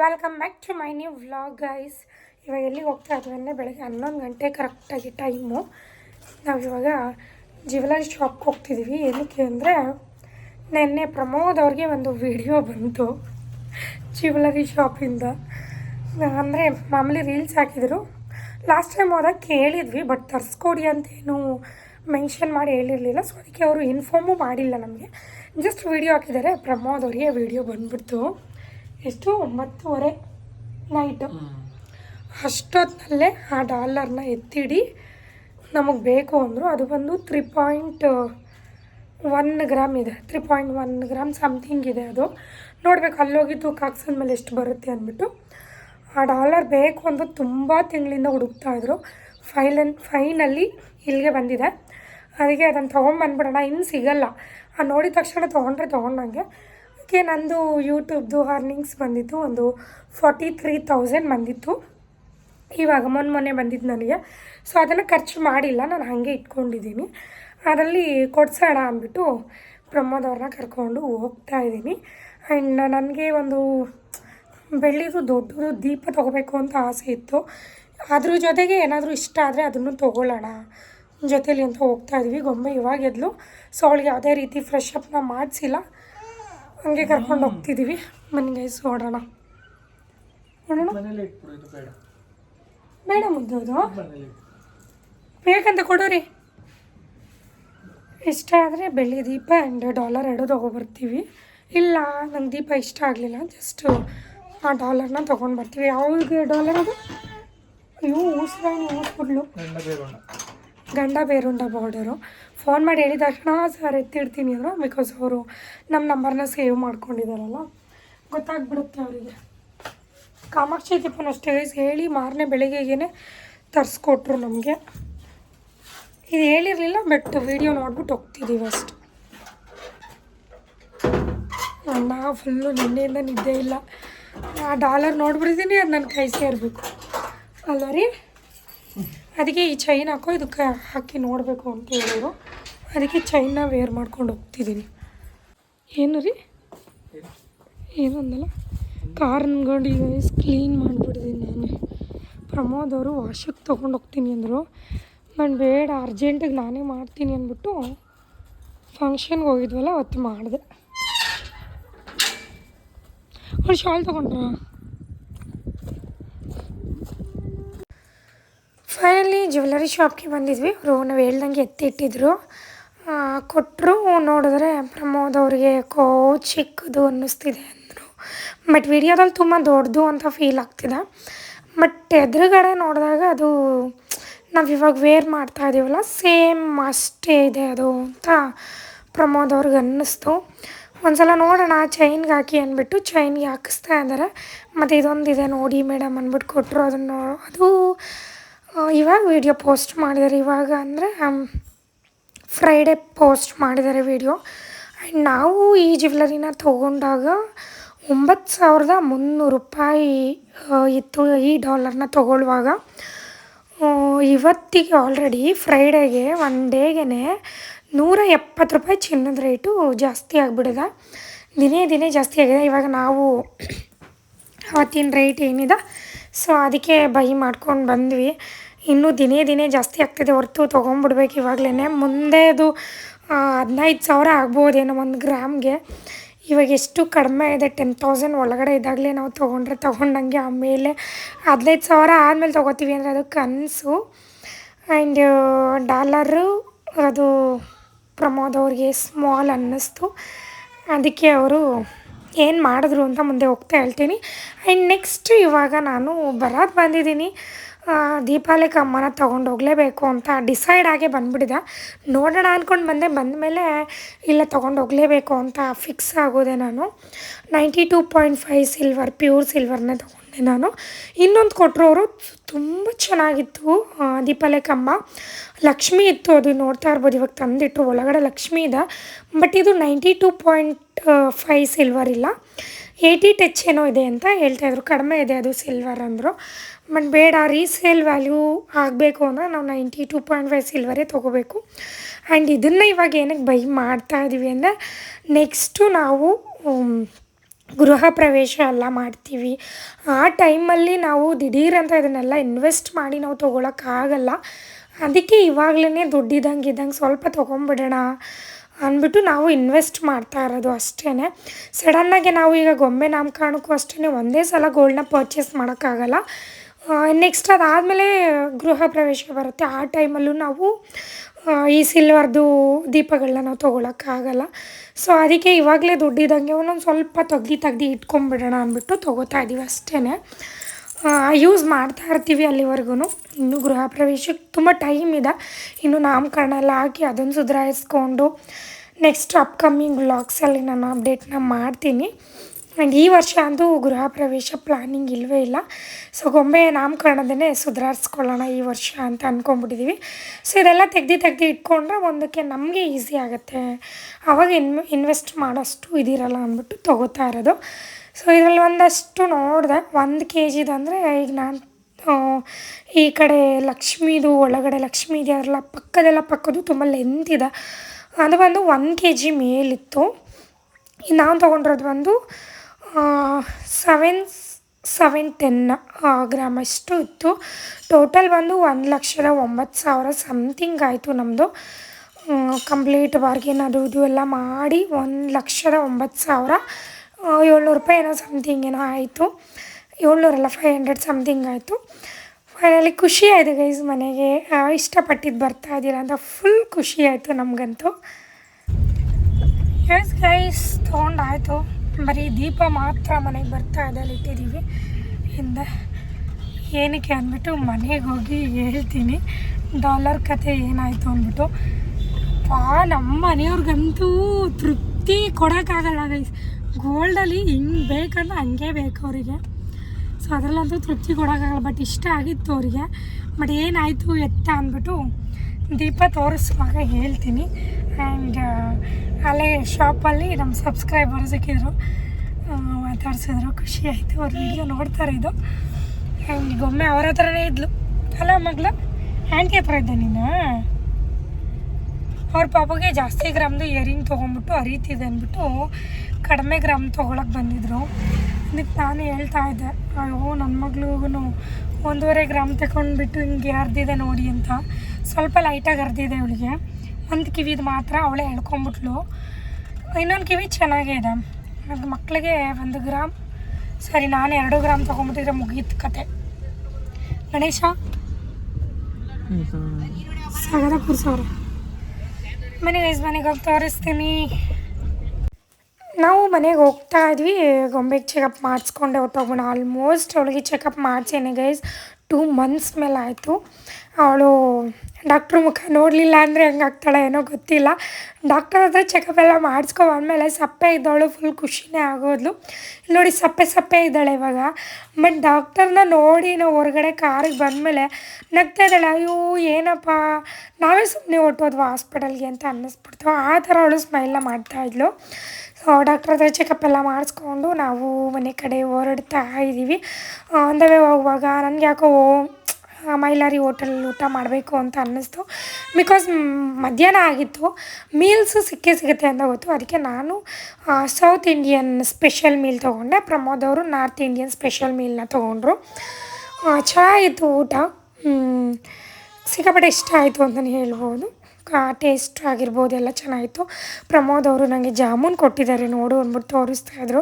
Welcome back to my new vlog guys ಇವಾಗ ಎಲ್ಲಿಗೆ ಹೋಗ್ತಾ ಇದ್ವಿ ಅಂದರೆ ಬೆಳಗ್ಗೆ ಹನ್ನೊಂದು ಗಂಟೆ ಕರೆಕ್ಟಾಗಿ ಟೈಮು ನಾವು ಇವಾಗ ಜ್ಯುವೆಲರಿ ಶಾಪ್ಗೆ ಹೋಗ್ತಿದ್ದೀವಿ ಏನಕ್ಕೆ ಅಂದರೆ ನೆನ್ನೆ ಪ್ರಮೋದ್ ಅವ್ರಿಗೆ ಒಂದು ವಿಡಿಯೋ ಬಂತು ಜ್ಯುವೆಲರಿ ಶಾಪಿಂದ ಅಂದರೆ ಮಾಮೂಲಿ ರೀಲ್ಸ್ ಹಾಕಿದರು. ಲಾಸ್ಟ್ ಟೈಮ್ ಹೋದಾಗ ಕೇಳಿದ್ವಿ ಬಟ್ ತರಿಸ್ಕೊಡಿ ಅಂತೇನು ಮೆನ್ಷನ್ ಮಾಡಿ ಹೇಳಿರಲಿಲ್ಲ. ಸೊ ಅದಕ್ಕೆ ಅವರು ಇನ್ಫಾರ್ಮು ಮಾಡಿಲ್ಲ ನಮಗೆ. ಜಸ್ಟ್ ವೀಡಿಯೋ ಹಾಕಿದ್ದಾರೆ. ಪ್ರಮೋದ್ ಅವರಿಗೆ ವಿಡಿಯೋ ಬಂದ್ಬಿಡ್ತು. ಎಷ್ಟು ಒಂಬತ್ತುವರೆ ನೈಟು ಅಷ್ಟೊತ್ತಿನಲ್ಲೇ ಆ ಡಾಲರ್ನ ಎತ್ತಿಡಿ ನಮಗೆ ಬೇಕು ಅಂದರು ಅದು ಬಂದು ತ್ರೀ ಪಾಯಿಂಟ್ ಒನ್ ಗ್ರಾಮ್ ಇದೆ. Three point one gram something ಇದೆ ಅದು. ನೋಡ್ಬೇಕು ಅಲ್ಲೋಗಿ ತೂಕ ಹಾಕ್ಸಿದ್ಮೇಲೆ ಎಷ್ಟು ಬರುತ್ತೆ ಅಂದ್ಬಿಟ್ಟು. ಆ ಡಾಲರ್ ಬೇಕು ಅಂತ ತುಂಬ ತಿಂಗಳಿಂದ ಹುಡುಕ್ತಾಯಿದ್ರು ಫೈಲನ್ ಫೈನಲ್ಲಿ ಇಲ್ಲಿಗೆ ಬಂದಿದೆ. ಅದಕ್ಕೆ ಅದನ್ನು ತೊಗೊಂಬಂದ್ಬಿಡೋಣ. ಇನ್ನು ಸಿಗಲ್ಲ. ಆ ನೋಡಿದ ತಕ್ಷಣ ತೊಗೊಂಡ್ರೆ ತೊಗೊಂಡಂಗೆ ಅದಕ್ಕೆ ನಂದು ಯೂಟ್ಯೂಬ್ದು ಅರ್ನಿಂಗ್ಸ್ ಬಂದಿತ್ತು ಒಂದು ಫಾರ್ಟಿ ತ್ರೀ ತೌಸಂಡ್ ಬಂದಿತ್ತು. ಇವಾಗ ಮೊನ್ನೆ ಮೊನ್ನೆ ಬಂದಿದ್ದು ನನಗೆ. ಸೊ ಅದನ್ನು ಖರ್ಚು ಮಾಡಿಲ್ಲ. ನಾನು ಹಾಗೆ ಇಟ್ಕೊಂಡಿದ್ದೀನಿ. ಅದರಲ್ಲಿ ಕೊಡ್ಸೋಣ ಅಂದ್ಬಿಟ್ಟು ಪ್ರಮೋದ್ ಅವ್ರನ್ನ ಕರ್ಕೊಂಡು ಹೋಗ್ತಾ ಇದ್ದೀನಿ. ಆ್ಯಂಡ್ ನನಗೆ ಒಂದು ಬೆಳ್ಳಿದು ದೊಡ್ಡದು ದೀಪ ತೊಗೋಬೇಕು ಅಂತ ಆಸೆ ಇತ್ತು. ಅದ್ರ ಜೊತೆಗೆ ಏನಾದರೂ ಇಷ್ಟ ಆದರೆ ಅದನ್ನು ತೊಗೊಳ್ಳೋಣ ಜೊತೇಲಿ ಅಂತ ಹೋಗ್ತಾ ಇದ್ವಿ ಗೊಂಬೆ ಇವಾಗ ಎದ್ಲು. ಸೊ ಅವಳಿಗೆ ಯಾವುದೇ ರೀತಿ ಫ್ರೆಶ್ ಅಪ್ನ ಮಾಡಿಸಿಲ್ಲ. ಹಂಗೆ ಕರ್ಕೊಂಡು ಹೋಗ್ತಿದ್ದೀವಿ ಮನೆಗೆ ಗೈಸ್ ನೋಡೋಣ. ಬೇಡ ಇಟ್ಟು ಬೇಕಂತ ಕೊಡೋರಿ. ಇಷ್ಟ ಆದರೆ ಬೆಳ್ಳಿ ದೀಪ ಆ್ಯಂಡ್ ಡಾಲರ್ ಎರಡು ತೊಗೊಬರ್ತೀವಿ. ಇಲ್ಲ ನಂಗೆ ದೀಪ ಇಷ್ಟ ಆಗಲಿಲ್ಲ. ಜಸ್ಟ್ ಆ ಡಾಲರ್ನ ತೊಗೊಂಡು ಬರ್ತೀವಿ. ಯಾವ್ದು ಡಾಲರ್ ಅದು? ಅಯ್ಯೋ ಊಸ್ರಾಣಿ ಊಸ್ಬಿಡ್ಲು ಗಂಡ ಬೇರುಂಡ. ಬಾರ್ಡರು ಫೋನ್ ಮಾಡಿ ಹೇಳಿದ ತಕ್ಷಣ ಸರ್ ಎತ್ತಿಡ್ತೀನಿ ಅಂದರು. ಬಿಕಾಸ್ ಅವರು ನಮ್ಮ ನಂಬರ್ನ ಸೇವ್ ಮಾಡ್ಕೊಂಡಿದ್ದಾರಲ್ಲ ಗೊತ್ತಾಗ್ಬಿಡುತ್ತೆ ಅವರಿಗೆ. ಕಾಮಾಕ್ಷಿ ದೀಪನ ಅಷ್ಟೇ ಹೇಳಿ ಮಾರನೇ ಬೆಳಗ್ಗೆಗೇನೆ ತರಿಸ್ಕೊಟ್ರು ನಮಗೆ. ಇದು ಹೇಳಿರಲಿಲ್ಲ ಬಟ್ ವಿಡಿಯೋ ನೋಡ್ಬಿಟ್ಟು ಹೋಗ್ತಿದ್ದೀವಿ ಅಷ್ಟು. ಅಣ್ಣ ಫುಲ್ಲು ನಿನ್ನೆಯಿಂದ ನಿದ್ದೆ ಇಲ್ಲ. ಆ ಡಾಲರ್ ನೋಡ್ಬಿಡ್ತೀನಿ ಅದು ನನ್ನ ಕೈ ಸೇರಬೇಕು. ಅಲ್ಲ ರೀ ಅದಕ್ಕೆ ಈ ಚೈನ್ ಹಾಕೋ, ಇದಕ್ಕೆ ಹಾಕಿ ನೋಡಬೇಕು ಅಂತ ಹೇಳಿದ್ರು. ಅದಕ್ಕೆ ಚೈನ್ನ ವೇರ್ ಮಾಡ್ಕೊಂಡು ಹೋಗ್ತಿದ್ದೀನಿ ಏನು ರೀ? ಏನು ಅಂದಲ್ಲ? ಕಾರ್ ಅನ್ಕೊಂಡು ಈಗ ಕ್ಲೀನ್ ಮಾಡಿಬಿಡ್ತೀನಿ ನಾನು. ಪ್ರಮೋದ್ ಅವರು ವಾಶಕ್ಕೆ ತೊಗೊಂಡು ಹೋಗ್ತೀನಿ ಅಂದರು. ನಾನು ಬೇಡ ಅರ್ಜೆಂಟಿಗೆ ನಾನೇ ಮಾಡ್ತೀನಿ ಅಂದ್ಬಿಟ್ಟು ಫಂಕ್ಷನ್ಗೆ ಹೋಗಿದ್ವಲ್ಲ, ಅವತ್ತು ಮಾಡಿದೆ. ಅವ್ರು ಶಾಲ್ ತೊಗೊಂಡ್ರಾ? ಫೈನಲಿ ಜ್ಯುವೆಲ್ಲರಿ ಶಾಪ್ಗೆ ಬಂದಿದ್ವಿ. ಅವರು ನಾವು ಹೇಳ್ದಂಗೆ ಎತ್ತಿಟ್ಟಿದ್ರು ಕೊಟ್ಟರು ನೋಡಿದ್ರೆ ಪ್ರಮೋದ್ ಅವರಿಗೆ ಕೋ ಚಿಕ್ಕದು ಅನ್ನಿಸ್ತಿದೆ ಅಂದರು. ಬಟ್ ವಿಡಿಯೋದಲ್ಲಿ ತುಂಬ ದೊಡ್ಡದು ಅಂತ ಫೀಲ್ ಆಗ್ತಿದೆ. ಬಟ್ ಎದುರುಗಡೆ ನೋಡಿದಾಗ ಅದು ನಾವು ಇವಾಗ ವೇರ್ ಮಾಡ್ತಾ ಇದ್ದೀವಲ್ಲ ಸೇಮ್ ಅಷ್ಟೇ ಇದೆ ಅದು ಅಂತ ಪ್ರಮೋದ್ ಅವ್ರಿಗೆ ಅನ್ನಿಸ್ತು. ಒಂದ್ಸಲ ನೋಡೋಣ ಚೈನ್ಗೆ ಹಾಕಿ ಅಂದ್ಬಿಟ್ಟು ಚೈನ್ಗೆ ಹಾಕಿಸ್ತಾ ಇದ್ದಾರೆ. ಮತ್ತು ಇದೊಂದಿದೆ ನೋಡಿ ಮೇಡಮ್ ಅಂದ್ಬಿಟ್ಟು ಕೊಟ್ಟರು ಅದನ್ನು ಅದು ಇವಾಗ ವಿಡಿಯೋ ಪೋಸ್ಟ್ ಮಾಡಿದ್ದಾರೆ. ಇವಾಗ ಅಂದರೆ ಫ್ರೈಡೇ ಪೋಸ್ಟ್ ಮಾಡಿದ್ದಾರೆ ವಿಡಿಯೋ ಆ್ಯಂಡ್ ನಾವು ಈ ಜ್ಯುವೆಲರಿನ ತೊಗೊಂಡಾಗ ಒಂಬತ್ತು ಸಾವಿರದ ಮುನ್ನೂರು ರೂಪಾಯಿ ಇತ್ತು ಈ ಡಾಲರ್ನ ತೊಗೊಳ್ಳುವಾಗ. ಇವತ್ತಿಗೆ ಆಲ್ರೆಡಿ ಫ್ರೈಡೇಗೆ ಒನ್ ಡೇಗೆ ನೂರ ಎಪ್ಪತ್ತು ರೂಪಾಯಿ ಚಿನ್ನದ ರೇಟು ಜಾಸ್ತಿ ಆಗಿಬಿಡಿದೆ ದಿನೇ ದಿನೇ ಜಾಸ್ತಿ ಆಗಿದೆ. ಇವಾಗ ನಾವು ಅವತ್ತಿನ ರೇಟ್ ಏನಿದೆ ಸೊ ಅದಕ್ಕೆ ಬೈ ಮಾಡ್ಕೊಂಡು ಬಂದ್ವಿ. ಇನ್ನೂ ದಿನೇ ದಿನೇ ಜಾಸ್ತಿ ಆಗ್ತಿದೆ ಹೊರತು ತೊಗೊಂಬಿಡ್ಬೇಕು ಇವಾಗಲೇ ಮುಂದೆ ಅದು ಹದಿನೈದು ಸಾವಿರ ಆಗ್ಬೋದೇನೋ ಒಂದು ಗ್ರಾಮ್ಗೆ. ಇವಾಗ ಎಷ್ಟು ಕಡಿಮೆ ಇದೆ ಟೆನ್ ತೌಸಂಡ್ ಒಳಗಡೆ ಇದ್ದಾಗಲೇ ನಾವು ತೊಗೊಂಡ್ರೆ ತೊಗೊಂಡಂಗೆ ಆಮೇಲೆ ಹದಿನೈದು ಸಾವಿರ ಆದಮೇಲೆ ತೊಗೋತೀವಿ ಅಂದರೆ ಅದು ಕನಸು. ಆ್ಯಂಡ್ ಡಾಲರು, ಅದು ಪ್ರಮೋದ್ ಅವ್ರಿಗೆ ಸ್ಮಾಲ್ ಅನ್ನಿಸ್ತು. ಅದಕ್ಕೆ ಅವರು ಏನು ಮಾಡಿದ್ರು ಅಂತ ಮುಂದೆ ಹೋಗ್ತಾ ಹೇಳ್ತೀನಿ. ಆ್ಯಂಡ್ ನೆಕ್ಸ್ಟ್ ಇವಾಗ ನಾನು ಬರೋದು ಬಂದಿದ್ದೀನಿ. ದೀಪಾವಳಿಗೆ ಅಮ್ಮನ ತೊಗೊಂಡು ಹೋಗಲೇಬೇಕು ಅಂತ ಡಿಸೈಡ್ ಆಗೇ ಬಂದ್ಬಿಟ್ಟಿದೆ. ನೋಡೋಣ ಅಂದ್ಕೊಂಡು ಬಂದೆ. ಬಂದಮೇಲೆ ಇಲ್ಲ, ತೊಗೊಂಡು ಹೋಗಲೇಬೇಕು ಅಂತ ಫಿಕ್ಸ್ ಆಗೋದೆ ನಾನು. Ninety two point five silver pure ಸಿಲ್ವರ್ನೇ ತೊಗೊಂಡೆ ನಾನು. ಇನ್ನೊಂದು ಕೊಟ್ಟರು ಅವರು ತುಂಬ ಚೆನ್ನಾಗಿತ್ತು ಕಂಬ ಲಕ್ಷ್ಮಿ ಇತ್ತು, ಅದು ನೋಡ್ತಾ ಇರ್ಬೋದು. ಇವಾಗ ತಂದಿಟ್ಟು ಒಳಗಡೆ ಲಕ್ಷ್ಮಿ ಇದೆ. ಬಟ್ ಇದು ninety two point five silver ಇಲ್ಲ. ಏಯ್ಟಿ ಟಚ್ ಏನೋ ಇದೆ ಅಂತ ಹೇಳ್ತಾಯಿದ್ರು ಕಡಿಮೆ ಇದೆ ಅದು ಸಿಲ್ವರ್ ಅಂದರು. ಬಟ್ ಬೇಡ ರೀಸೇಲ್ ವ್ಯಾಲ್ಯೂ ಆಗಬೇಕು ಅಂದರೆ ನಾವು ನೈಂಟಿ ಟೂ ಪಾಯಿಂಟ್ ಫೈವ್ ಸಿಲ್ವರೇ ತೊಗೋಬೇಕು. ಆ್ಯಂಡ್ ಇದನ್ನು ಇವಾಗ ಏನಕ್ಕೆ ಬೈ ಮಾಡ್ತಾ ಇದ್ದೀವಿ ಅಂದರೆ ನೆಕ್ಸ್ಟು ನಾವು ಗೃಹ ಪ್ರವೇಶ ಎಲ್ಲ ಮಾಡ್ತೀವಿ. ಆ ಟೈಮಲ್ಲಿ ನಾವು ದಿಢೀರಂತ ಇದನ್ನೆಲ್ಲ ಇನ್ವೆಸ್ಟ್ ಮಾಡಿ ನಾವು ತೊಗೊಳಕ್ಕಾಗಲ್ಲ ಅದಕ್ಕೆ ಇವಾಗಲೇ ದುಡ್ಡಿದ್ದಂಗೆ ಇದ್ದಂಗೆ ಸ್ವಲ್ಪ ತೊಗೊಂಬಿಡೋಣ ಅಂದ್ಬಿಟ್ಟು ನಾವು ಇನ್ವೆಸ್ಟ್ ಮಾಡ್ತಾ ಇರೋದು ಅಷ್ಟೇ ಸಡನ್ನಾಗೆ ನಾವು ಈಗ ಗೊಂಬೆ ನಾಮಕರಣಕ್ಕೂ ಅಷ್ಟೇ ಒಂದೇ ಸಲ ಗೋಲ್ಡ್ನ ಪರ್ಚೇಸ್ ಮಾಡೋಕ್ಕಾಗಲ್ಲ. ನೆಕ್ಸ್ಟ್ ಅದಾದಮೇಲೆ ಗೃಹ ಪ್ರವೇಶ ಬರುತ್ತೆ. ಆ ಟೈಮಲ್ಲೂ ನಾವು ಈ ಸಿಲ್ವರ್ದು ದೀಪಗಳನ್ನ ನಾವು ತೊಗೊಳಕ್ಕಾಗಲ್ಲ. ಸೊ ಅದಕ್ಕೆ ಇವಾಗಲೇ ದುಡ್ಡಿದ್ದಂಗೆ ಒಂದೊಂದು ಸ್ವಲ್ಪ ತೆಗ್ದು ತೆಗ್ದು ಇಟ್ಕೊಂಬಿಡೋಣ ಅಂದ್ಬಿಟ್ಟು ತೊಗೋತಾ ಇದ್ದೀವಿ ಅಷ್ಟೇ ಯೂಸ್ ಮಾಡ್ತಾ ಇರ್ತೀವಿ ಅಲ್ಲಿವರೆಗೂ ಇನ್ನು ಗೃಹ ಪ್ರವೇಶಕ್ಕೆ ತುಂಬ ಟೈಮ್ ಇದೆ. ಇನ್ನು ನಾಮಕರಣ ಎಲ್ಲ ಹಾಕಿ ಅದನ್ನು ಸುಧಾರಿಸ್ಕೊಂಡು ನೆಕ್ಸ್ಟ್ ಅಪ್ಕಮಿಂಗ್ ವ್ಲಾಗ್ಸಲ್ಲಿ ನಾನು ಅಪ್ಡೇಟ್ನ ಮಾಡ್ತೀನಿ. ಆ್ಯಂಡ್ ಈ ವರ್ಷ ಅಂತೂ ಗೃಹ ಪ್ರವೇಶ ಪ್ಲ್ಯಾನಿಂಗ್ ಇಲ್ಲವೇ ಇಲ್ಲ. ಸೊ ಗೊಂಬೆ ನಾಮಕರಣದನ್ನೇ ಸುಧಾರಿಸ್ಕೊಳ್ಳೋಣ ಈ ವರ್ಷ ಅಂತ ಅಂದ್ಕೊಂಡ್ಬಿಟ್ಟಿದ್ದೀವಿ ಸೊ ಇದೆಲ್ಲ ತೆಗ್ದು ತೆಗ್ದು ಇಟ್ಕೊಂಡ್ರೆ ಒಂದಕ್ಕೆ ನಮಗೆ ಈಸಿ ಆಗುತ್ತೆ. ಆವಾಗ ಇನ್ ಇನ್ವೆಸ್ಟ್ ಮಾಡೋಷ್ಟು ಇದಿರಲ್ಲ ಅಂದ್ಬಿಟ್ಟು ತೊಗೋತಾ ಇರೋದು. ಸೊ ಇದರಲ್ಲಿ ಒಂದಷ್ಟು ನೋಡಿದೆ, ಒಂದು ಕೆ ಜಿದಂದರೆ ಈಗ ನಾನು ಈ ಕಡೆ ಲಕ್ಷ್ಮೀದು, ಒಳಗಡೆ ಲಕ್ಷ್ಮೀ ಇದೆಯಲ್ಲ ಪಕ್ಕದೆಲ್ಲ ಪಕ್ಕದ್ದು ತುಂಬ ಲೆಂತ್ ಇದೆ. ಅದು ಬಂದು ಒಂದು ಕೆ ಜಿ ಮೇಲಿತ್ತು ನಾನು ತೊಗೊಂಡಿರೋದು ಬಂದು ಸೆವೆನ್ ಸೆವೆನ್ ಟೆನ್ ಗ್ರಾಮ್ ಅಷ್ಟು ಇತ್ತು. ಟೋಟಲ್ ಬಂದು ಒಂದು ಲಕ್ಷದ ಒಂಬತ್ತು ಸಾವಿರ ಸಮಥಿಂಗ್ ಆಯಿತು ನಮ್ಮದು ಕಂಪ್ಲೀಟ್ ಬಾರ್ಗೇನ್ ಅದು ಇದು ಎಲ್ಲ ಮಾಡಿ ಒಂದು ಲಕ್ಷದ ಒಂಬತ್ತು ಸಾವಿರ ಏಳ್ನೂರು ರೂಪಾಯಿ ಏನೋ ಸಮಥಿಂಗ್ ಏನೋ ಆಯಿತು. ಏಳ್ನೂರಲ್ಲ ಫೈವ್ ಹಂಡ್ರೆಡ್ ಸಮಥಿಂಗ್ ಆಯಿತು. ಫೈನಲಿ ಖುಷಿ ಆಯಿತು ಗೈಸ್ ಮನೆಗೆ. ಇಷ್ಟಪಟ್ಟಿದ್ದು ಬರ್ತಾ ಇದ್ದೀರಾ ಅಂತ ಫುಲ್ ಖುಷಿ ಆಯಿತು ನಮಗಂತೂ. ಎಸ್ ಗೈಸ್ ತೊಗೊಂಡಾಯಿತು ಬರೀ ದೀಪ ಮಾತ್ರ ಮನೆಗೆ ಬರ್ತಾ ಇದೆ ಇಟ್ಟಿದ್ದೀವಿ. ಹಿಂದೆ ಏನಕ್ಕೆ ಅಂದ್ಬಿಟ್ಟು ಮನೆಗೆ ಹೋಗಿ ಹೇಳ್ತೀನಿ. ಡಾಲರ್ ಕತೆ ಏನಾಯಿತು ಅಂದ್ಬಿಟ್ಟು. ಪಾ, ನಮ್ಮ ಮನೆಯವ್ರಿಗಂತೂ ತೃಪ್ತಿ ಕೊಡೋಕ್ಕಾಗಲ್ಲ ಗೈಸ್ ಗೋಲ್ಡಲ್ಲಿ ಹಿಂಗೆ ಬೇಕಂದ್ರೆ ಹಂಗೆ ಬೇಕು ಅವರಿಗೆ. ಸೊ ಅದರಲ್ಲಂತೂ ತೃಪ್ತಿ ಕೊಡೋಕ್ಕಾಗಲ್ಲ ಬಟ್ ಇಷ್ಟ ಆಗಿತ್ತು ಅವರಿಗೆ. ಬಟ್ ಏನಾಯಿತು ಎತ್ತ ಅಂದ್ಬಿಟ್ಟು ದೀಪ ತೋರಿಸುವಾಗ ಹೇಳ್ತೀನಿ. ಆ್ಯಂಡ್ ಅಲ್ಲೇ ಶಾಪಲ್ಲಿ ನಮ್ಮ ಸಬ್ಸ್ಕ್ರೈಬರ್ ಸಿಕ್ಕಿದ್ರು ಮಾತಾಡ್ಸಿದ್ರು. ಖುಷಿ ಆಯಿತು. ಅವ್ರ ವಿಡಿಯೋ ನೋಡ್ತಾರೆ ಇದು. ಆ್ಯಂಡ್ ಒಮ್ಮೆ ಅವ್ರ ಹತ್ರನೇ ಇದ್ಲು. ಅಲ್ಲ ಮಗ್ಳು, ಆಂಟಿ ಹತ್ರ ಇದ್ದೆ ನೀನು? ಅವ್ರ ಪಾಪಗೆ ಜಾಸ್ತಿ ಗ್ರಾಮ್ದು ಇಯರಿಂಗ್ ತೊಗೊಂಬಿಟ್ಟು ಹರಿತಿದೆ ಅಂದ್ಬಿಟ್ಟು ಕಡಿಮೆ ಗ್ರಾಮ್ ತೊಗೊಳಕ್ಕೆ ಬಂದಿದ್ರು. ಅದಕ್ಕೆ ನಾನು ಹೇಳ್ತಾ ಇದ್ದೆ, ಅಯ್ಯೋ ನನ್ನ ಮಗಳಿಗೂ ಒಂದೂವರೆ ಗ್ರಾಮ್ ತಗೊಂಡ್ಬಿಟ್ಟು ಹಿಂಗೆ ಯಾರ್ದಿದೆ ನೋಡಿ ಅಂತ. ಸ್ವಲ್ಪ ಲೈಟಾಗಿ ಅರ್ದಿದೆ ಅವಳಿಗೆ. ಒಂದು ಕಿವಿದು ಮಾತ್ರ ಅವಳೇ ಎಳ್ಕೊಂಬಿಟ್ಲು ಇನ್ನೊಂದು ಕಿವಿ ಚೆನ್ನಾಗೇ ಇದೆ. ಅದು ಮಕ್ಕಳಿಗೆ ಒಂದು ಗ್ರಾಮ್. ಸರಿ, ನಾನು ಎರಡು ಗ್ರಾಮ್ ತೊಗೊಂಬಿಟ್ಟಿದ್ರೆ ಮುಗೀತು ಕತೆ. ಗಣೇಶ? ಸಗದ ಕೂರ್ಸವ್ರೆ ಮನೆಗೆ ಗೈಸ್ ಮನೆಗೆ ಹೋಗಿ ತೋರಿಸ್ತೀನಿ. ನಾವು ಮನೆಗೆ ಹೋಗ್ತಾ ಇದ್ವಿ. ಗೊಂಬೆಗೆ ಚೆಕಪ್ ಮಾಡಿಸ್ಕೊಂಡೆ ಹೊಟ್ಟೋಗೋಣ ಆಲ್ಮೋಸ್ಟ್ ಅವಳಿಗೆ ಚೆಕಪ್ ಮಾಡಿಸೇನೆ ಗೈಸ್ ಟೂ ಮಂತ್ಸ್ ಮೇಲೆ ಆಯಿತು. ಅವಳು ಡಾಕ್ಟ್ರ್ ಮುಖ ನೋಡಲಿಲ್ಲ ಅಂದರೆ ಹೆಂಗಾಗ್ತಾಳೆ ಏನೋ ಗೊತ್ತಿಲ್ಲ. ಡಾಕ್ಟರ್ ಹತ್ರ ಚೆಕಪ್ ಎಲ್ಲ ಮಾಡಿಸ್ಕೊ ಬಂದಮೇಲೆ ಸಪ್ಪೆ ಇದ್ದವಳು ಫುಲ್ ಖುಷಿನೇ ಆಗೋದ್ಲು. ನೋಡಿ ಸಪ್ಪೆ ಸಪ್ಪೆ ಇದ್ದಾಳೆ ಇವಾಗ. ಬಟ್ ಡಾಕ್ಟರ್ನ ನೋಡಿ ನಾವು ಹೊರಗಡೆ ಕಾರಿಗೆ ಬಂದಮೇಲೆ ನಗ್ತಾ ಇದ್ದಾಳೆ. ಅಯ್ಯೋ, ಏನಪ್ಪ? ನಾವೇ ಸುಮ್ಮನೆ ಹೊಟ್ಟೋದ್ವಾ ಹಾಸ್ಪಿಟಲ್ಗೆ ಅಂತ ಅನ್ನಿಸ್ಬಿಡ್ತು. ಆ ಥರ ಅವಳು ಸ್ಮೈಲ್ನ ಮಾಡ್ತಾಯಿದ್ಲು ಸೊ ಡಾಕ್ಟ್ರ್ ಹತ್ರ ಚೆಕಪ್ ಎಲ್ಲ ಮಾಡಿಸ್ಕೊಂಡು ನಾವು ಮನೆ ಕಡೆ ಹೊರಡ್ತಾ ಇದ್ದೀವಿ ಅಂದವೇ ಹೋಗುವಾಗ ನನಗೆ ಯಾಕೋ ಮೈಲಾರಿ ಹೋಟೆಲಲ್ಲಿ ಊಟ ಮಾಡಬೇಕು ಅಂತ ಅನ್ನಿಸ್ತು. ಬಿಕಾಸ್ ಮಧ್ಯಾಹ್ನ ಆಗಿತ್ತು. ಮೀಲ್ಸು ಸಿಕ್ಕೇ ಸಿಗುತ್ತೆ ಅಂತ ಗೊತ್ತು. ಅದಕ್ಕೆ ನಾನು ಸೌತ್ ಇಂಡಿಯನ್ ಸ್ಪೆಷಲ್ ಮೀಲ್ ತೊಗೊಂಡೆ. ಪ್ರಮೋದ್ ಅವರು ನಾರ್ತ್ ಇಂಡಿಯನ್ ಸ್ಪೆಷಲ್ ಮೀಲ್ನ ತೊಗೊಂಡ್ರು. ಚೆನ್ನಾಗಿತ್ತು ಊಟ. ಸಿಕ್ಕಾಪಟ್ಟೆ ಇಷ್ಟ ಆಯಿತು ಅಂತಲೇ ಹೇಳ್ಬೋದು. ಟೇಸ್ಟ್ ಆಗಿರ್ಬೋದು, ಎಲ್ಲ ಚೆನ್ನಾಗಿತ್ತು. ಪ್ರಮೋದ್ ಅವರು ನನಗೆ ಜಾಮೂನ್ ಕೊಟ್ಟಿದ್ದಾರೆ ನೋಡು ಅಂದ್ಬಿಟ್ಟು ತೋರಿಸ್ತಾ ಇದ್ರು.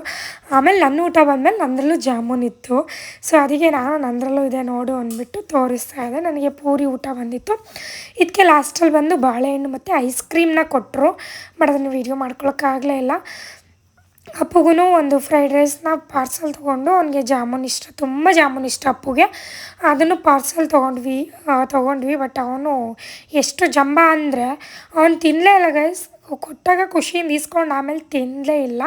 ಆಮೇಲೆ ನನ್ನ ಊಟ ಬಂದಮೇಲೆ ನಂದರಲ್ಲೂ ಜಾಮೂನ್ ಇತ್ತು. ಸೊ ಅದಕ್ಕೆ ನಾನು ನಂದರಲ್ಲೂ ಇದೆ ನೋಡು ಅಂದ್ಬಿಟ್ಟು ತೋರಿಸ್ತಾ ಇದ್ದೆ. ನನಗೆ ಪೂರಿ ಊಟ ಬಂದಿತ್ತು. ಇದಕ್ಕೆ ಲಾಸ್ಟಲ್ಲಿ ಬಂದು ಬಾಳೆಹಣ್ಣು ಮತ್ತು ಐಸ್ ಕ್ರೀಮ್ನ ಕೊಟ್ಟರು ಬಟ್ ಅದನ್ನು ವೀಡಿಯೋ ಮಾಡ್ಕೊಳ್ಳೋಕ್ಕಾಗಲೇ ಇಲ್ಲ. ಅಪ್ಪುಗೂ ಒಂದು ಫ್ರೈಡ್ ರೈಸ್ನ ಪಾರ್ಸಲ್ ತೊಗೊಂಡು ಅವನಿಗೆ ಜಾಮೂನ್ ಇಷ್ಟ, ತುಂಬ ಜಾಮೂನ್ ಇಷ್ಟ ಅಪ್ಪುಗೆ. ಅದನ್ನು ಪಾರ್ಸಲ್ ತೊಗೊಂಡ್ವಿ ತೊಗೊಂಡ್ವಿ ಬಟ್ ಅವನು ಎಷ್ಟು ಜಂಬ ಅಂದರೆ ಅವನು ತಿನ್ನಲೇ ಇಲ್ಲ ಗೈಸ್ ಕೊಟ್ಟಾಗ ಖುಷಿಯಿಂದ ಈಸ್ಕೊಂಡು ಆಮೇಲೆ ತಿನ್ನಲೇ ಇಲ್ಲ.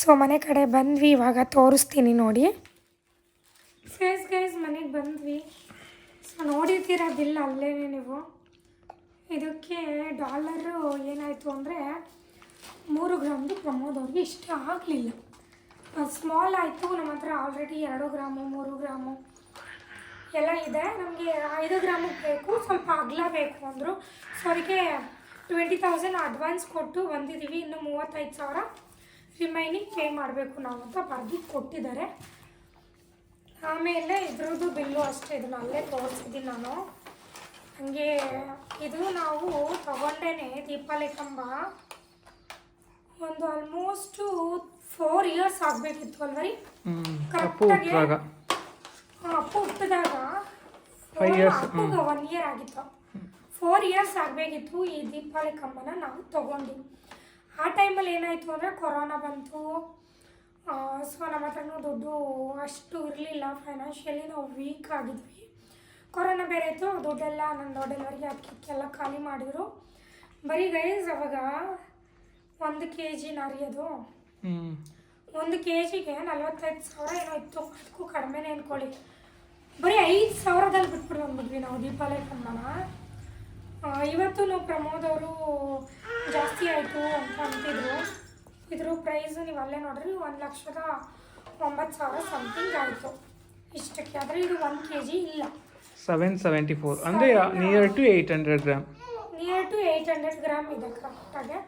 ಸೊ ಮನೆ ಕಡೆ ಬಂದ್ವಿ, ಇವಾಗ ತೋರಿಸ್ತೀನಿ ನೋಡಿ. ಫೇಸ್ ಗೈಸ್ ಮನೆಗೆ ಬಂದ್ವಿ. ಸೊ ನೋಡಿರ್ತೀರ ಬಿಲ್ ಅಲ್ಲೇ ನೀವು? ಇದಕ್ಕೆ ಡಾಲರು ಏನಾಯಿತು ಅಂದರೆ ಮೂರು ಗ್ರಾಮ್ದು ಪ್ರಮೋದ್ ಅವ್ರಿಗೆ ಇಷ್ಟ ಆಗಲಿಲ್ಲ. ಸ್ಮಾಲ್ ಆಯಿತು, ನಮ್ಮ ಹತ್ರ ಆಲ್ರೆಡಿ ಎರಡು ಗ್ರಾಮು, ಮೂರು ಗ್ರಾಮು ಎಲ್ಲ ಇದೆ. ನಮಗೆ ಐದು ಗ್ರಾಮಿಗೆ ಬೇಕು, ಸ್ವಲ್ಪ ಅಗಲ ಬೇಕು ಅಂದರು. ಸೊ ಅದಕ್ಕೆ ಟ್ವೆಂಟಿ ತೌಸಂಡ್ ಅಡ್ವಾನ್ಸ್ ಕೊಟ್ಟು ಬಂದಿದ್ದೀವಿ. ಇನ್ನು ಮೂವತ್ತೈದು ಸಾವಿರ ರಿಮೈನಿಂಗ್ ಪೇ ಮಾಡಬೇಕು ನಾವು ಅಂತ ಬರ್ದು ಕೊಟ್ಟಿದ್ದಾರೆ. ಆಮೇಲೆ ಇದ್ರದ್ದು ಬಿಲ್ಲು ಅಷ್ಟೇ, ಇದನ್ನ ಅಲ್ಲೇ ತೋರಿಸಿದ್ದೀನಿ ನಾನು. ಹಂಗೆ ಇದು ನಾವು ತಗೊಂಡೇನೆ ದೀಪಾಲಿ ಕಂಬ. ಒಂದು ಆಲ್ಮೋಸ್ಟ್ ಫೋರ್ ಇಯರ್ಸ್ ಆಗಬೇಕಿತ್ತು ಅಲ್ವಾ ರೀ Correct ಅಪ್ಪು? ಹುಟ್ಟಿದಾಗ ಅಪ್ಪಗೆ ಒನ್ ಇಯರ್ ಆಗಿತ್ತು. ಫೋರ್ ಇಯರ್ಸ್ ಆಗಬೇಕಿತ್ತು ಈ ದೀಪಾವಳಿ ಕಂಬನ ನಾವು ತಗೊಂಡಿ. ಆ ಟೈಮಲ್ಲಿ ಏನಾಯಿತು ಅಂದರೆ ಕೊರೋನಾ ಬಂತು. ಸೊ ನಮ್ಮ ಹತ್ರನೂ ದುಡ್ಡು ಅಷ್ಟು ಇರಲಿಲ್ಲ ಫೈನಾನ್ಷಿಯಲಿ ನಾವು ವೀಕ್ ಆಗಿದ್ವಿ. ಕೊರೋನಾ ಬೇರೆ ಇತ್ತು ದುಡ್ಡೆಲ್ಲ ನನ್ನ ಡೆಲಿವರಿಗೆ ಅದಕ್ಕೆಲ್ಲ ಖಾಲಿ ಮಾಡಿದರು. ಬರೀ ಗೈಸ್ ಅವಾಗ ಒಂದು ಕೆ ಜಿ ನರಿಯೋದು ಒಂದು ಕೆ ಜಿಗೆ ನಲ್ವತ್ತೈದು ಸಾವಿರ ಏನೋ ಇತ್ತು. ಅದಕ್ಕೂ ಕಡಿಮೆನೇ ಅನ್ಕೊಳ್ಳಿ. ಬರೀ ಐದು ಸಾವಿರದಲ್ಲಿ ಬಿಟ್ಬಿಟ್ಟು ಬಂದ್ಬಿಟ್ವಿ ನಾವು ದೀಪಾಲಯ ಆ, ಇವತ್ತು ನಾವು ಪ್ರಮೋದ್ ಅವರು ಜಾಸ್ತಿ ಆಯಿತು ಅಂತ ಅಂತಿದ್ರು. ಇದ್ರ ಪ್ರೈಸ್ ನೀವು ಅಲ್ಲೇ ನೋಡ್ರಿ ಒಂದು ಲಕ್ಷದ ಒಂಬತ್ತು ಸಾವಿರ ಸಮಥಿಂಗ್ ಆಯಿತು. ಇಷ್ಟಕ್ಕೆ. ಆದರೆ ಇದು ಒಂದು ಕೆ ಜಿ ಇಲ್ಲ ಸೆವೆನ್ ಸೆವೆಂಟಿ ಫೋರ್ ಅಂದರೆ near to eight hundred gram near to eight hundred gram ಇದೆ ಕರೆಕ್ಟಾಗಿ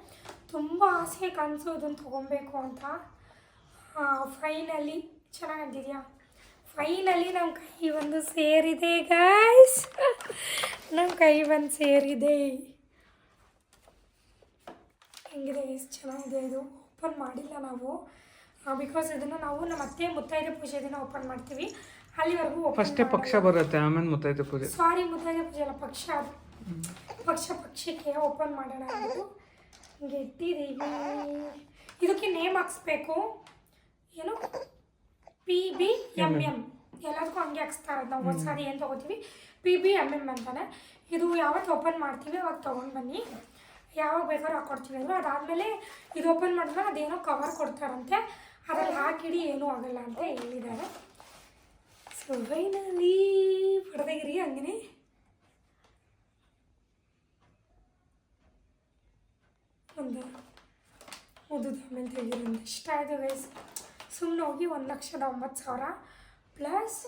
ತುಂಬ ಆಸೆ ಕನಸು ಇದನ್ನು ತೊಗೊಬೇಕು ಅಂತ. ಫೈನಲಿ ಚೆನ್ನಾಗಿದ್ದೀಯಾ? ಫೈನಲಿ ನಮ್ಮ ಕೈ ಒಂದು ಸೇರಿದೆ ಗಾಯ್ಸ್ ನಮ್ಮ ಕೈ ಒಂದು ಸೇರಿದೆ. ಹೆಂಗಿದೆ ಎಷ್ಟು ಚೆನ್ನಾಗಿದೆ ಇದು? ಓಪನ್ ಮಾಡಿಲ್ಲ ನಾವು. ಬಿಕಾಸ್ ಇದನ್ನು ನಾವು ನಮ್ಮ ಅತ್ತೆ ಮುತ್ತೈದೆ ಪೂಜೆ ದಿನ ಓಪನ್ ಮಾಡ್ತೀವಿ. ಅಲ್ಲಿವರೆಗೂ ಫಸ್ಟೇ ಪಕ್ಷ ಬರುತ್ತೆ ಆಮೇಲೆ ಮುತ್ತೈದೆ ಪೂಜೆ. ಸಾರಿ ಮುತ್ತೈದೆ ಪೂಜೆ ಅಲ್ಲ ಪಕ್ಷ. ಅದು ಪಕ್ಷ ಪಕ್ಷಕ್ಕೆ ಓಪನ್ ಮಾಡೋಣ ಅಂದ್ಬಿಟ್ಟು ಹಿಂಗೆ ಇಟ್ಟಿದ್ದೀವಿ ಇದಕ್ಕೆ ನೇಮ್ ಹಾಕ್ಸ್ಬೇಕು. ಏನು? ಪಿ ಬಿ ಎಂ ಎಂ ಎಲ್ಲದಕ್ಕೂ ಹಂಗೆ ಹಾಕ್ಸ್ತಾ ಇರೋದು ನಾವು. ಒಂದು ಸಾರಿ ಏನು ತೊಗೋತೀವಿ? ಪಿ ಬಿ ಎಂ ಎಂ ಅಂತಾನೆ. ಇದು ಯಾವತ್ತು ಓಪನ್ ಮಾಡ್ತೀವಿ? ಅವಾಗ ತೊಗೊಂಡು ಬನ್ನಿ. ಯಾವಾಗ ಬೇಕಾದ್ರೂ ಹಾಕ್ಕೊಡ್ತೀವಿ ಅಂದರು ಅದಾದಮೇಲೆ ಇದು ಓಪನ್ ಮಾಡಿದ್ರೆ ಅದೇನೋ ಕವರ್ ಕೊಡ್ತಾರಂತೆ. ಅದ್ರಲ್ಲಿ ಹಾಕಿಡಿ ಏನೂ ಆಗಲ್ಲ ಅಂತ ಹೇಳಿದ್ದಾರೆ. ಸೊ ಫೈನಲಿ ಪಡೆದಾಗಿರಿ ಹಂಗೇ ಒಂದು ಉದ್ದುದ ಆಮೇಲೆ ತೆಗೀರಿಂದ ಇಷ್ಟ ಆಯಿತು ಗೈಸ್ ಸುಮ್ಮನೆ ಹೋಗಿ ಒಂದು ಲಕ್ಷದ ಒಂಬತ್ತು ಸಾವಿರ ಪ್ಲಸ್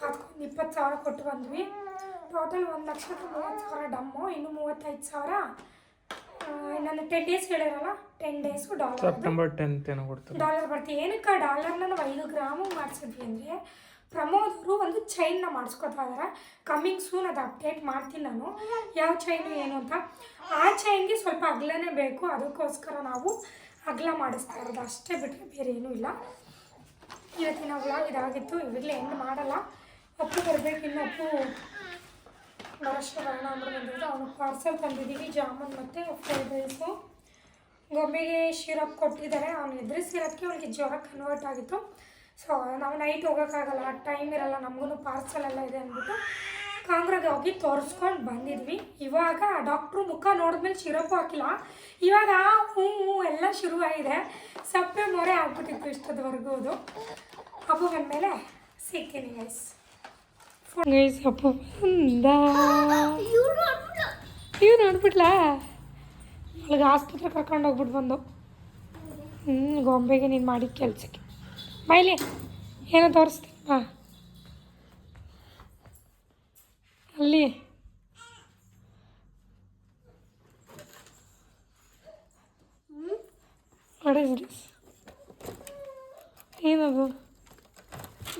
ಹಾಕೊಂಡು ಇಪ್ಪತ್ತು ಸಾವಿರ ಕೊಟ್ಟು ಬಂದ್ವಿ. ಟೋಟಲ್ ಒಂದು ಲಕ್ಷದ ಮೂವತ್ತು ಸಾವಿರ ಡಮ್ಮು ಇನ್ನು ಮೂವತ್ತೈದು ಸಾವಿರ ನಾನು ten days ಹೇಳಿರಲ್ಲ ten days dollar September tenth ಏನೋ ಕೊಡ್ತಾರೆ. ಡಾಲರ್ ಬರ್ತೀವಿ ಏನಕ್ಕೆ ಡಾಲರ್ನ ನಾವು ಐದು ಗ್ರಾಮು ಮಾಡಿಸಿದ್ವಿ ಅಂದರೆ ಪ್ರಮೋದ್ ಅವರು ಒಂದು ಚೈನ್ನ ಮಾಡಿಸ್ಕೊತಾ ಇದ್ದಾರೆ ಕಮ್ಮಿಂಗ್ ಸೂನ್ ಅದು ಅಪ್ಡೇಟ್ ಮಾಡ್ತೀನಿ ನಾನು. ಯಾವ ಚೈನು ಏನು ಅಂತ? ಆ ಚೈನ್ಗೆ ಸ್ವಲ್ಪ ಅಗಲೇ ಬೇಕು. ಅದಕ್ಕೋಸ್ಕರ ನಾವು ಅಗಲ ಮಾಡಿಸ್ತಾ ಇರೋದು. ಅಷ್ಟೇ ಬಿಟ್ಟರೆ ಬೇರೆ ಏನೂ ಇಲ್ಲ. ಇವತ್ತಿನ ವ್ಲಾಗ್ ಇದಾಗಿತ್ತು. ಇವಾಗಲೇ ಎಂಡ್ ಮಾಡಲ್ಲ. ಅಪ್ಪು ಬರಬೇಕು ಇನ್ನು ಅಪ್ಪು ಬರೋಷ್ಟು ಬರೋಣ ಅಂದ್ರೆ ಬಂದಿದ್ದು ಅವನು ಪಾರ್ಸಲ್ ತಂದಿದ್ದೀವಿ ಜಾಮೂನ್ ಮತ್ತು ಫ್ರೈಡ್ ರೈಸು ಗೊಂಬೆಗೆ ಶಿರಪ್ ಕೊಟ್ಟಿದ್ದಾರೆ. ಅವ್ನು ಎದುರಿಸಿರೋದಕ್ಕೆ ಅವನಿಗೆ ಜ್ವರ ಕನ್ವರ್ಟ್ ಆಗಿತ್ತು. ಸೊ ನಾವು ನೈಟ್ ಹೋಗೋಕ್ಕಾಗಲ್ಲ. ಟೈಮ್ ಇರಲ್ಲ. ನಮಗೂ ಪಾರ್ಸಲ್ ಎಲ್ಲ ಇದೆ ಅಂದ್ಬಿಟ್ಟು ಕಾಂಗ್ರಾಗೆ ಹೋಗಿ ತೋರಿಸ್ಕೊಂಡು ಬಂದಿದ್ವಿ. ಇವಾಗ ಡಾಕ್ಟ್ರು ಮುಖ ನೋಡಿದ್ಮೇಲೆ ಶಿರಪ್ಪು ಹಾಕಿಲ್ಲ. ಇವಾಗ ಹ್ಞೂ ಹ್ಞೂ ಎಲ್ಲ ಶುರುವಾಗಿದೆ. ಸಪ್ಪೆ ಮೊರೆ ಆಗ್ಬಿಟ್ಟಿತ್ತು ಇಷ್ಟದವರೆಗೂ ಅದು. ಅಪ್ಪು ಬಂದಮೇಲೆ ಸಿಗ್ತೀನಿ ಗೈಸ್ ಗೈಸ್ ಅಪ್ಪು ಬಂದ. ಇವ್ರು ನೋಡ್ಬಿಟ್ಲಾ? ಅವಳಿಗೆ ಆಸ್ಪತ್ರೆ ಕರ್ಕೊಂಡು ಹೋಗ್ಬಿಟ್ಟು ಬಂದು. ಹ್ಞೂ ಗೊಂಬೆಗೆ ನೀನು ಮಾಡಿದ ಕೆಲಸಕ್ಕೆ. ಮೈಲಿ, ಏನೋ ತೋರಿಸ್ತೀನಿ, ಬಾ. ಅಲ್ಲಿ. ವಾಟ್ ಇಸ್ ದಿಸ್ ಏನದು?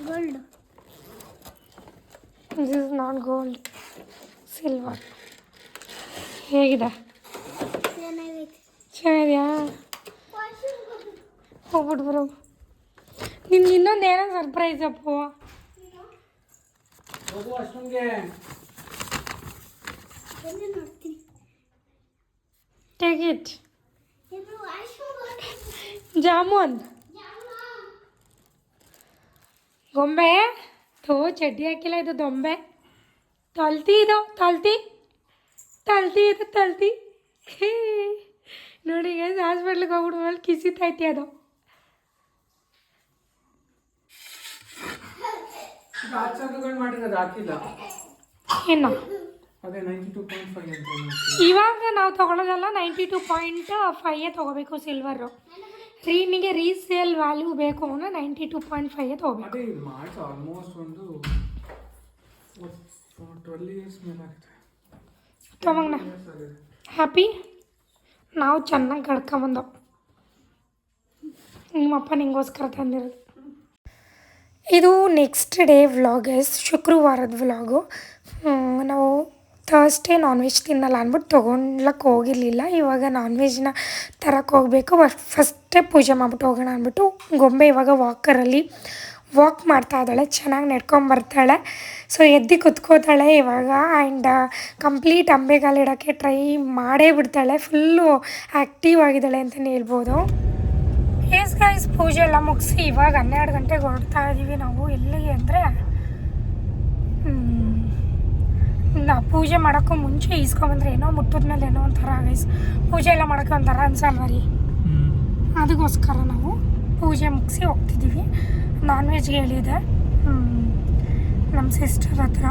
Gold this is not gold silver ಹೇಗಿದೆ? ಚೆನ್ನಾಗಿದೆಯಾ? ಹೋಗ್ಬಿಟ್ಟು ಬರೋ ನಿನ್ಗೆ ಇನ್ನೊಂದು ಏನೋ ಸರ್ಪ್ರೈಸ್ ಅಪ್ಪು. ಎಲ್ಲಿ ನೋಡ್ತೀನಿ ಟೇಕ್ ಇಟ್ ಇದು ಜಾಮೂನ್ ಗೊಂಬೆ ಥೋ ಚಡ್ಡಿ ಹಾಕಿಲ್ಲ ಇದು ದೊಂಬೆ ತಲ್ತಿ ಇದು ತಲ್ತಿ ತಲ್ತಿ ಇದು ತಲ್ತಿ ಹೇ. ನೋಡಿ ಈಗ ಹಾಸ್ಪಿಟ್ಲಿಗೆ ಹೋಗ್ಬಿಟ್ಟು ಮೇಲೆ ಕಿಸಿತೈತಿ ಅದು ಮಾಡಿರೋದು ಹಾಕಿಲ್ಲ ಏನು ಅದೇ ನೈಂಟಿ ಟೂ ಪಾಯಿಂಟ್ ಫೈವ್ ಅಂತ ಇವಾಗ ನಾವು ತೊಗೊಳೋದಲ್ಲ ನೈಂಟಿ ಟು ಪಾಯಿಂಟ್ ಫೈಯೇ ತೊಗೋಬೇಕು ಸಿಲ್ವರು ರೀನಿಗೆ ರೀಸೇಲ್ ವ್ಯಾಲ್ಯೂ ಬೇಕು ಅಂದರೆ ನೈಂಟಿ ಟು ಪಾಯಿಂಟ್ ಫೈಯೇ ತೊಗೋಬೇಕು. ಅದೇ ಇದು ಮಾಡಿ ಆಲ್ಮೋಸ್ಟ್ ಒಂದು ಟ್ವೆಲ್ ಇಯರ್ಸ್ ತೊಗೊಂಡ ಹ್ಯಾಪಿ ನಾವು ಚೆನ್ನಾಗಿ ಕಳ್ಕೊಂಬಂದವು ನಿಮ್ಮಪ್ಪ ನಿಂಗೋಸ್ಕರ ತಂದಿರೋದು. ಇದು ನೆಕ್ಸ್ಟ್ ಡೇ ವ್ಲಾಗಸ್ ಶುಕ್ರವಾರದ ವ್ಲಾಗು ನಾವು ಥರ್ಸ್ಡೇ ನಾನ್ ವೆಜ್ ತಿನ್ನಲ್ಲ ಅಂದ್ಬಿಟ್ಟು ತೊಗೊಳ್ಲಕ್ಕೆ ಹೋಗಿರಲಿಲ್ಲ. ಇವಾಗ ನಾನ್ ವೆಜ್ನ ತರಕ್ಕೆ ಹೋಗಬೇಕು. ಫಸ್ಟೇ ಪೂಜೆ ಮಾಡ್ಬಿಟ್ಟು ಹೋಗೋಣ ಅಂದ್ಬಿಟ್ಟು ಗೊಂಬೆ ಇವಾಗ ವಾಕರಲ್ಲಿ ವಾಕ್ ಮಾಡ್ತಾ ಇದ್ದಾಳೆ. ಚೆನ್ನಾಗಿ ನಡ್ಕೊಂಬರ್ತಾಳೆ ಸೊ ಎದ್ದು ಕುತ್ಕೋತಾಳೆ ಇವಾಗ ಆ್ಯಂಡ್ ಕಂಪ್ಲೀಟ್ ಅಂಬೆಗಾಲಿಡೋಕ್ಕೆ ಟ್ರೈ ಮಾಡೇ ಬಿಡ್ತಾಳೆ. ಫುಲ್ಲು ಆ್ಯಕ್ಟಿವ್ ಆಗಿದ್ದಾಳೆ ಅಂತಲೇ ಹೇಳ್ಬೋದು. ಎಸ್ ಗೈಸ್ ಪೂಜೆ ಎಲ್ಲ ಮುಗಿಸಿ ಇವಾಗ ಹನ್ನೆರಡು ಗಂಟೆಗೆ ಹೊರಡ್ತಾ ಇದ್ದೀವಿ ನಾವು. ಎಲ್ಲಿಗೆ ಅಂದರೆ ನಾ ಪೂಜೆ ಮಾಡೋಕ್ಕೂ ಮುಂಚೆ ಈಸ್ಕೊಂಬಂದ್ರೆ ಏನೋ ಮುಟ್ಟಿದ್ಮೇಲೆ ಏನೋ ಒಂಥರ ಗೈಸ್ ಪೂಜೆ ಎಲ್ಲ ಮಾಡೋಕ್ಕೆ ಒಂಥರ ಅನ್ಸಲ್ವ ರೀ? ಅದಕ್ಕೋಸ್ಕರ ನಾವು ಪೂಜೆ ಮುಗಿಸಿ ಹೋಗ್ತಿದ್ದೀವಿ. ನಾನ್ ವೆಜ್ಗೆ ಹೇಳಿದೆ ನಮ್ಮ ಸಿಸ್ಟರ್ ಹತ್ರ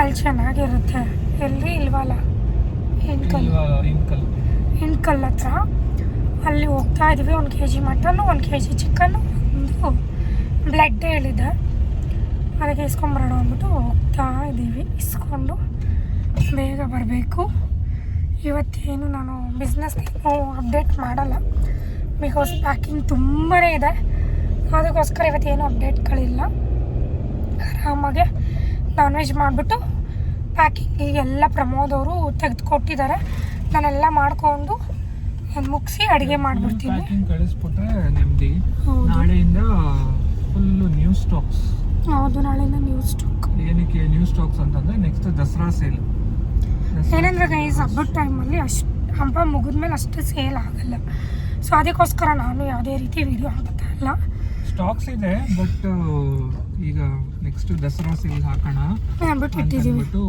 ಅಲ್ಲಿ ಚೆನ್ನಾಗಿರುತ್ತೆ. ಎಲ್ಲಿ ಇಲ್ವಲ್ಲ? ಹೆಣ್ಕಲ್ ಹೆಣ್ಕಲ್ ಹತ್ರ ಅಲ್ಲಿ ಹೋಗ್ತಾ ಇದ್ದೀವಿ ಒಂದು ಕೆ ಜಿ ಮಟನ್ನು ಒಂದು ಕೆ ಜಿ ಚಿಕನ್ನು ಒಂದು ಬ್ಲಡ್ ಹೇಳಿದೆ. ಅದಕ್ಕೆ ಇಸ್ಕೊಂಬರೋಣ ಅಂದ್ಬಿಟ್ಟು ಹೋಗ್ತಾ ಇದ್ದೀವಿ. ಇಸ್ಕೊಂಡು ಬೇಗ ಬರಬೇಕು. ಇವತ್ತೇನು ನಾನು ಬಿಸ್ನೆಸ್ ಅಪ್ಡೇಟ್ ಮಾಡಲ್ಲ. ಬಿಕಾಸ್ ಪ್ಯಾಕಿಂಗ್ ತುಂಬಾ ಇದೆ. ಅದಕ್ಕೋಸ್ಕರ ಇವತ್ತೇನು ಅಪ್ಡೇಟ್ಗಳಿಲ್ಲ ಆರಾಮಾಗೆ ನಾನ್ ವೆಜ್ ಮಾಡಿಬಿಟ್ಟು ಪ್ಯಾಕಿಂಗ್ ಎಲ್ಲ ಪ್ರಮೋದವರು ತೆಗೆದುಕೊಟ್ಟಿದ್ದಾರೆ. ನಾನೆಲ್ಲ ಮಾಡಿಕೊಂಡು ಮುಗಿಸಿ ಅಡುಗೆ ಮಾಡಿಬಿಡ್ತೀನಿ. ಕಳಿಸ್ಬಿಟ್ರೆ ನೆಮ್ಮದಿ. ನಾಳೆಯಿಂದ ಫುಲ್ಲು ನ್ಯೂ ಸ್ಟಾಕ್ಸ್ ಹೌದು ನಾಳೆಯಿಂದ ನ್ಯೂ ಸ್ಟಾಕ್ ಏನಕ್ಕೆ ನ್ಯೂ ಸ್ಟಾಕ್ಸ್ ಅಂತಂದ್ರೆ ನೆಕ್ಸ್ಟ್ ದಸರಾ ಸೇಲ್ ಏನಂದ್ರೆ ಗೈಸ್ ಹಬ್ಬದ ಟೈಮಲ್ಲಿ ಅಷ್ಟು ಹಬ್ಬ ಮುಗಿದ್ಮೇಲೆ ಅಷ್ಟು ಸೇಲ್ ಆಗಲ್ಲ. ಸೊ ಅದಕ್ಕೋಸ್ಕರ ನಾನು ಯಾವುದೇ ರೀತಿ ವಿಡಿಯೋ ಹಾಕ್ತಾ ಇಲ್ಲ. ಸ್ಟಾಕ್ಸ್ ಇದೆ ಬಟ್ ಈಗ ನೆಕ್ಸ್ಟ್ ದಸರಾ ಸೇಲ್ ಹಾಕೋಣ ಅಂದ್ಬಿಟ್ಟು ಇದು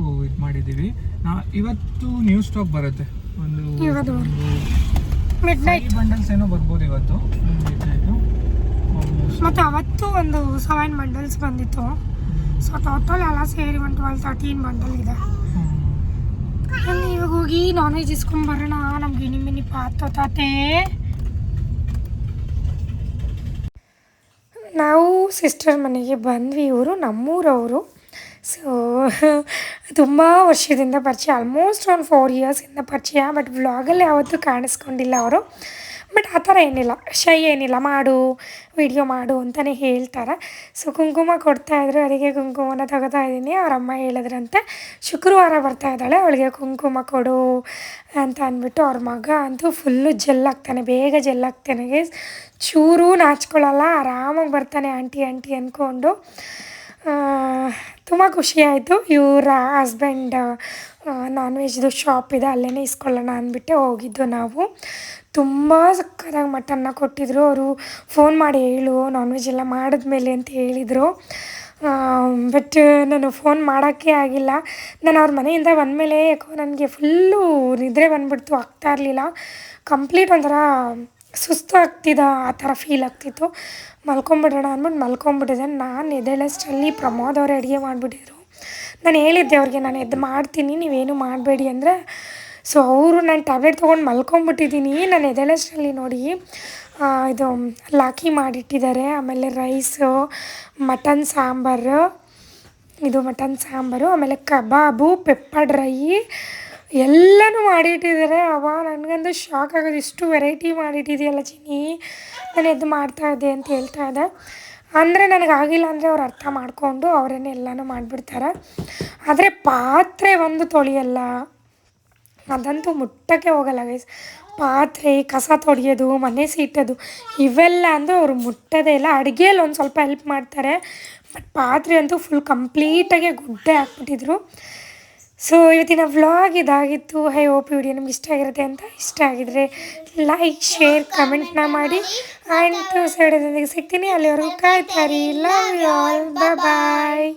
ಮಾಡಿದ್ದೀವಿ. ನಾ ಇವತ್ತು ನ್ಯೂ ಸ್ಟಾಕ್ ಬರುತ್ತೆ. ಒಂದು ಮಿಡ್ ನೈಟ್ ಬಂಡಲ್ಸ್ ಏನೋ ಬರ್ಬೋದು ಇವತ್ತು. ಆಲ್ಮೋಸ್ಟ್ ಮತ್ತು ಅವತ್ತು ಒಂದು ಸೆವೆನ್ ಬಂಡಲ್ಸ್ ಬಂದಿತ್ತು. ಸೊ ಟೋಟಲ್ ಎಲ್ಲ ಸೇರಿ ಒಂದು ಟ್ವೆಲ್ ತರ್ಟೀನ್ ಬಂಡಲ್ ಇದೆ. ಇವಾಗ ಹೋಗಿ ನಾನ್ ವೆಜ್ ಇಸ್ಕೊಂಬರೋಣ. ನಮ್ಗೆ ಗಿಣಿ ಮಿನಿ ಪಾತ ತಾತೆ. ನಾವು ಸಿಸ್ಟರ್ ಮನೆಗೆ ಬಂದ್ವಿ ಇವರು, ನಮ್ಮೂರವರು. ಸೊ ತುಂಬ ವರ್ಷದಿಂದ ಪರಿಚಯ ಆಲ್ಮೋಸ್ಟ್ ಒಂದು ಫೋರ್ ಇಯರ್ಸಿಂದ ಪರಿಚಯ ಬಟ್ ವ್ಲಾಗಲ್ಲಿ ಯಾವತ್ತೂ ಕಾಣಿಸ್ಕೊಂಡಿಲ್ಲ ಅವರು. ಬಟ್ ಆ ಥರ ಏನಿಲ್ಲ. ಶೈ ಏನಿಲ್ಲ. ಮಾಡು, ವಿಡಿಯೋ ಮಾಡು ಅಂತಲೇ ಹೇಳ್ತಾರೆ. ಸೊ ಕುಂಕುಮ ಕೊಡ್ತಾ ಇದ್ರು. ಅದಕ್ಕೆ ಕುಂಕುಮನ ತಗೋತಾ ಇದ್ದೀನಿ. ಅವ್ರ ಅಮ್ಮ ಹೇಳಿದ್ರಂತೆ, ಶುಕ್ರವಾರ ಬರ್ತಾ ಇದ್ದಾಳೆ. ಅವಳಿಗೆ ಕುಂಕುಮ ಕೊಡು ಅಂತ ಅಂದ್ಬಿಟ್ಟು ಅವ್ರ ಮಗ ಅಂತೂ ಫುಲ್ಲು ಜೆಲ್ಲಾಗ್ತಾನೆ ಬೇಗ ಜೆಲ್ಲಾಗ್ತಾನೆ ಚೂರು ನಾಚ್ಕೊಳ್ಳಲ್ಲ ಆರಾಮಾಗಿ ಬರ್ತಾನೆ ಆಂಟಿ ಆಂಟಿ ಅಂದ್ಕೊಂಡು. ತುಂಬ ಖುಷಿ ಆಯಿತು. ಇವರ ಹಸ್ಬೆಂಡ್ ನಾನ್ ವೆಜ್ದು ಶಾಪ್ ಇದೆ ಅಲ್ಲೇ ಇಸ್ಕೊಳ್ಳೋಣ ಅಂದ್ಬಿಟ್ಟು ಹೋಗಿದ್ದು ನಾವು. ತುಂಬ ಸಕ್ಕತ್ತಾಗಿ ಮಟನ್ನ ಕೊಟ್ಟಿದ್ರು. ಅವರು ಫೋನ್ ಮಾಡಿ ಹೇಳು ನಾನ್ ವೆಜ್ ಎಲ್ಲ ಮಾಡಿದ್ಮೇಲೆ ಅಂತ ಹೇಳಿದರು. ಬಟ್ ನಾನು ಫೋನ್ ಮಾಡೋಕ್ಕೆ ಆಗಿಲ್ಲ. ನಾನು ಅವ್ರ ಮನೆಯಿಂದ ಬಂದಮೇಲೆ ಯಾಕೋ ನನಗೆ ಫುಲ್ಲು ನಿದ್ರೆ ಬಂದ್ಬಿಡ್ತು, ಆಗ್ತಾ ಇರಲಿಲ್ಲ. ಕಂಪ್ಲೀಟ್ ಒಂಥರ ಸುಸ್ತು ಆಗ್ತಿದ್ದ ಆ ಥರ ಫೀಲ್ ಆಗ್ತಿತ್ತು. ಮಲ್ಕೊಂಬಿಡೋಣ ಅಂದ್ಬಿಟ್ಟು ಮಲ್ಕೊಂಬಿಟ್ಟಿದ್ದೆ. ನಾನು ಎದ್ದೇಳಷ್ಟರಲ್ಲಿ ಪ್ರಮೋದ್ ಅವರು ಅಡುಗೆ ಮಾಡಿಬಿಟ್ಟಿದ್ರು. ನಾನು ಹೇಳಿದ್ದೆ ಅವ್ರಿಗೆ, ನಾನು ಎದ್ದು ಮಾಡ್ತೀನಿ, ನೀವೇನು ಮಾಡಬೇಡಿ ಅಂದರೆ, ಸೊ ಅವರು ನಾನು ಟ್ಯಾಬ್ಲೆಟ್ ತೊಗೊಂಡು ಮಲ್ಕೊಂಬಿಟ್ಟಿದ್ದೀನಿ, ನಾನು ಎದೆಲಸ್ಟಲ್ಲಿ ನೋಡಿ ಇದು ಲಾಕಿ ಮಾಡಿಟ್ಟಿದ್ದಾರೆ, ಆಮೇಲೆ ರೈಸು, ಮಟನ್ ಸಾಂಬಾರು, ಇದು ಮಟನ್ ಸಾಂಬಾರು, ಆಮೇಲೆ ಕಬಾಬು, ಪೆಪ್ಪರ್ ಡ್ರೈ ಎಲ್ಲನೂ ಮಾಡಿಟ್ಟಿದ್ದಾರೆ. ಅವ ನನಗಂದು ಶಾಕ್ ಆಗೋದು, ಇಷ್ಟು ವೆರೈಟಿ ಮಾಡಿಟ್ಟಿದೆಯಲ್ಲ ಚಿನ್ನಿ, ನಾನು ಎದ್ದು ಮಾಡ್ತಾ ಇದ್ದೆ ಅಂತ ಹೇಳ್ತಾ ಇದ್ದೆ. ಅಂದರೆ ನನಗಾಗಿಲ್ಲ ಅಂದರೆ ಅವ್ರು ಅರ್ಥ ಮಾಡಿಕೊಂಡು ಅವರೇನೆ ಎಲ್ಲನೂ ಮಾಡಿಬಿಡ್ತಾರೆ. ಆದರೆ ಪಾತ್ರೆ ಒಂದು ತೊಳೆಯಲ್ಲ. ಅದಂತೂ ಮುಟ್ಟಕ್ಕೆ ಹೋಗಲ್ಲ ಗೈಸ್ ಪಾತ್ರೆ, ಕಸ ತೊಳೆಯೋದು ಮನೆ ಸೀಟೋದು, ಇವೆಲ್ಲ ಅಂದರೆ ಅವರು ಮುಟ್ಟೋದೇ ಇಲ್ಲ. ಅಡುಗೆಯಲ್ಲಿ ಒಂದು ಸ್ವಲ್ಪ ಹೆಲ್ಪ್ ಮಾಡ್ತಾರೆ. ಬಟ್ ಪಾತ್ರೆ ಅಂತೂ ಫುಲ್ ಕಂಪ್ಲೀಟಾಗೆ ಗುಡ್ಡೆ ಹಾಕ್ಬಿಟ್ಟಿದ್ರು. ಸೊ ಇವತ್ತಿನ ವ್ಲಾಗ್ ಇದಾಗಿತ್ತು. ಹೈ ಹೋಪ್ ವಿಡಿಯೋ ನಿಮ್ಗೆ ಇಷ್ಟ ಆಗಿರುತ್ತೆ ಅಂತ ಇಷ್ಟ ಆಗಿದ್ರೆ ಲೈಕ್ ಶೇರ್ ಕಮೆಂಟ್ನ ಮಾಡಿ. ಆ್ಯಂಡ್ ಸೈಡ್ ಸಿಗ್ತೀನಿ. ಅಲ್ಲಿವರೆಗೂ ಕಾಯ್ತಾರಿ ಲವ್ ಯು ಆಲ್ ಬಾಯ್